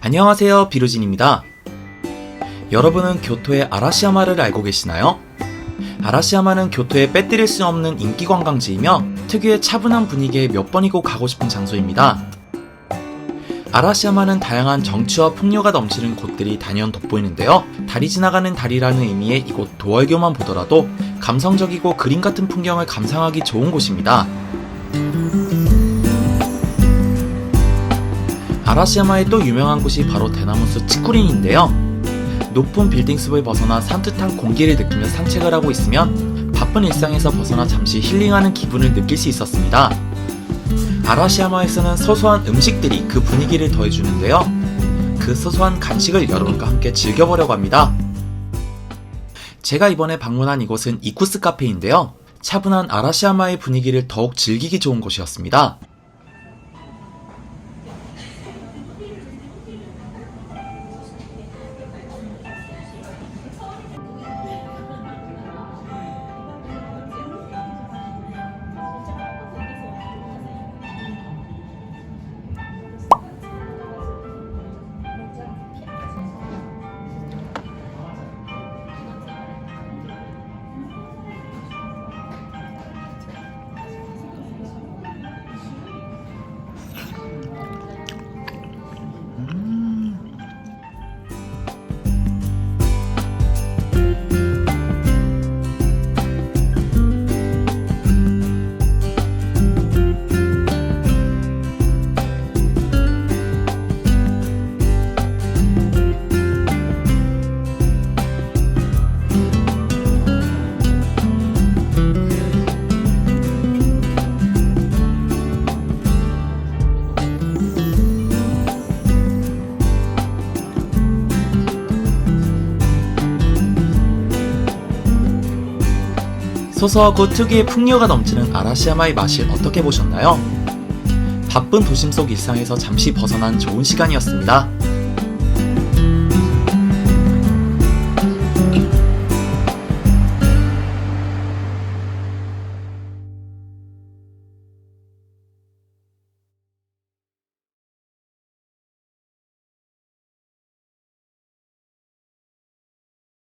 안녕하세요. 비루진입니다. 여러분은 교토의 아라시야마를 알고 계시나요? 아라시야마는 교토에 빼뜨릴 수 없는 인기 관광지이며 특유의 차분한 분위기에 몇 번이고 가고 싶은 장소입니다. 아라시야마는 다양한 정취와 풍요가 넘치는 곳들이 단연 돋보이는데요. 달이 지나가는 달이라는 의미의 이곳 도월교만 보더라도 감성적이고 그림 같은 풍경을 감상하기 좋은 곳입니다. 아라시야마의 또 유명한 곳이 바로 대나무숲 치쿠린인데요. 높은 빌딩숲을 벗어나 산뜻한 공기를 느끼며 산책을 하고 있으면 바쁜 일상에서 벗어나 잠시 힐링하는 기분을 느낄 수 있었습니다. 아라시야마에서는 소소한 음식들이 그 분위기를 더해주는데요. 그 소소한 간식을 여러분과 함께 즐겨보려고 합니다. 제가 이번에 방문한 이곳은 이쿠스 카페인데요. 차분한 아라시야마의 분위기를 더욱 즐기기 좋은 곳이었습니다. 소소하고 특유의 풍요가 넘치는 아라시야마의 맛을 어떻게 보셨나요? 바쁜 도심 속 일상에서 잠시 벗어난 좋은 시간이었습니다.